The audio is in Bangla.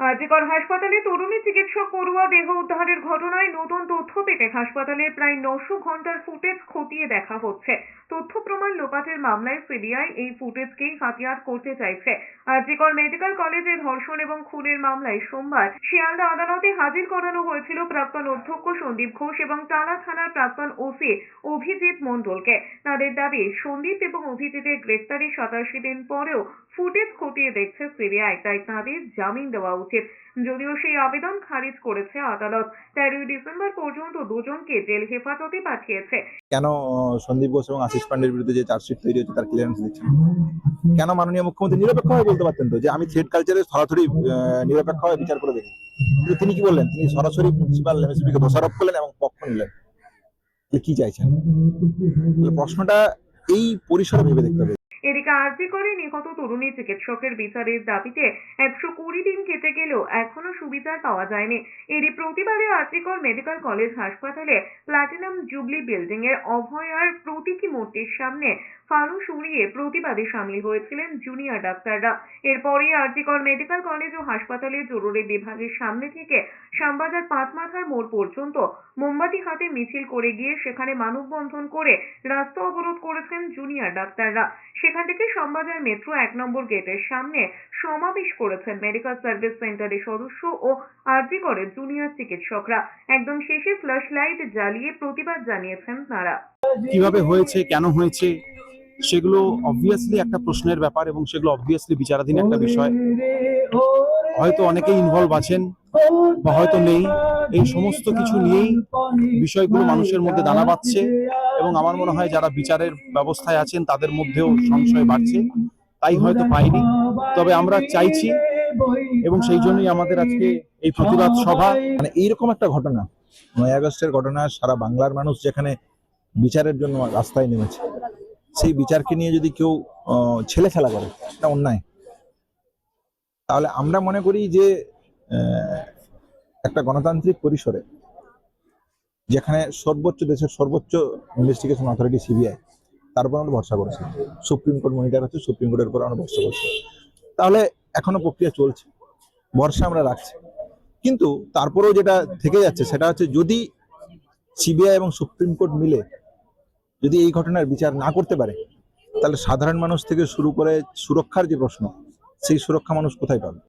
আজিকর হাসপাতালে তরুণী চিকিৎসক পড়ুয়া দেহ উদ্ধারের ঘটনায় নতুন তথ্য পেতে হাসপাতালের প্রায় নশো ঘণ্টার ফুটেজ খতিয়ে দেখা হচ্ছে। তথ্য প্রমাণ লোপাটের মামলায় সিবিআই এই ফুটেজকেই হাতিয়ার করতে চাইছে। আজিকর মেডিকেল কলেজে ধর্ষণ এবং খুনের মামলায় সোমবার শিয়ালদা আদালতে হাজির করানো হয়েছিল প্রাক্তন অধ্যক্ষ সন্দীপ ঘোষ এবং টালা থানার প্রাক্তন ওসি অভিজিৎ মণ্ডলকে। তাদের দাবি, সন্দীপ এবং অভিজিতের গ্রেফতারি সাতাশি দিন পরেও ফুটেজ খতিয়ে দেখছে সিবিআই, তাই তাদের জামিন দেওয়া উচিত। যদিও সেই আবেদন খারিজ করেছে আদালত তেরোই ডিসেম্বর পর্যন্ত দুজনকে জেল হেফাজতে পাঠিয়েছে। কেন সন্দীপ ঘোষ এবং আশিস পান্ডের বিরুদ্ধে যে চার্জশিট তৈরি হচ্ছে তার ক্লিয়ারেন্স দিচ্ছেন কেন মাননীয় মুখ্যমন্ত্রী নিরপেক্ষভাবে বলতে পারতেন তো যে আমি থ্রেড কালচারে সরাসরি আহ, নিরপেক্ষভাবে বিচার করে দেখি? তিনি কি বললেন? তিনি সরাসরি প্রিন্সিপাল এমএসপি কে দোষারোপ করলেন এবং পক্ষ নিলেন। কি চাইছেন? প্রশ্নটা এই পরিসরে ভেবে দেখতে হবে। এদিকে আর্জি করে নিহত তরুণী চিকিৎসকের বিচারের দাবিতে একশো কুড়ি গেলেও এখনও সুবিচার পাওয়া যায়নি। এরই প্রতিবাদে আর্জিকর মেডিকেল কলেজ হাসপাতালে প্লাটিনাম জুবলি বিল্ডিং এর অভয়ার প্রতীকী মূর্তির সামনে ফানুস উড়িয়ে প্রতিবাদে সামিল হয়েছিলেন জুনিয়র ডাক্তাররা। এরপরই আরজিকর মেডিকেল কলেজ ও হাসপাতালের জরুরি বিভাগের সামনে থেকে শ্যামবাজার পাঁচমাথার মোড় পর্যন্ত মোমবাতি হাতে মিছিল করে গিয়ে সেখানে মানববন্ধন করে রাস্তা অবরোধ করেছেন জুনিয়র ডাক্তাররা। সেখান থেকে শ্যামবাজার মেট্রো এক নম্বর গেটের সামনে সমাবেশ করেছেন মেডিকেল সার্ভিস সেন্টারের সদস্য ও আরজি করে জুনিয়র চিকিৎসকরা। একদম শেষে ফ্ল্যাশ লাইট জ্বালিয়ে প্রতিবাদ জানিয়েছেন তারা। কীভাবে হয়েছে, কেন হয়েছে? সেগুলো অবভিয়াসলি একটা প্রশ্নের ব্যাপার এবং সেগুলো অবভিয়াসলি বিচারাধীন একটা বিষয়। হয়তো অনেকেই ইনভলভ আছেন বা হয়তো নেই। এই সমস্ত কিছু নিয়েই বিষয়গুলো মানুষের মধ্যে দানা বাঁধছে এবং আমার মনে হয় যারা বিচারের ব্যবস্থায় আছেন তাদের মধ্যেও সংশয় বাড়ছে। তাই হয়তো পাইনি। তবে আমরা চাইছি এবং সেই জন্যই আমাদের আজকে এই প্রতিবাদ সভা। মানে এইরকম একটা ঘটনা, নয় আগস্টের ঘটনা সারা বাংলার মানুষ যেখানে বিচারের জন্য রাস্তায় নেমেছে। সেই বিচারকে নিয়ে যদি কেউ ছেলে খেলা করে, এটা অন্যায়। তাহলে আমরা মনে করি যে একটা গণতান্ত্রিক পরিসরে, যেখানে সর্বোচ্চ দেশের সর্বোচ্চ ইনভেস্টিগেশন অথরিটি সিবিআই তার উপর আমরা ভরসা করেছি। সুপ্রিম কোর্ট মনিটার হচ্ছে সুপ্রিম কোর্টের উপর আমরা ভরসা করছি। তাহলে এখনও প্রক্রিয়া চলছে, ভরসা আমরা রাখছি। কিন্তু তারপরেও যেটা থেকে যাচ্ছে, সেটা হচ্ছে যদি সিবিআই এবং সুপ্রিম কোর্ট মিলে যদি এই ঘটনার বিচার না করতে পারে, তাহলে সাধারণ মানুষ থেকে শুরু করে সুরক্ষার যে প্রশ্ন, সেই সুরক্ষা মানুষ কোথায় পাবে?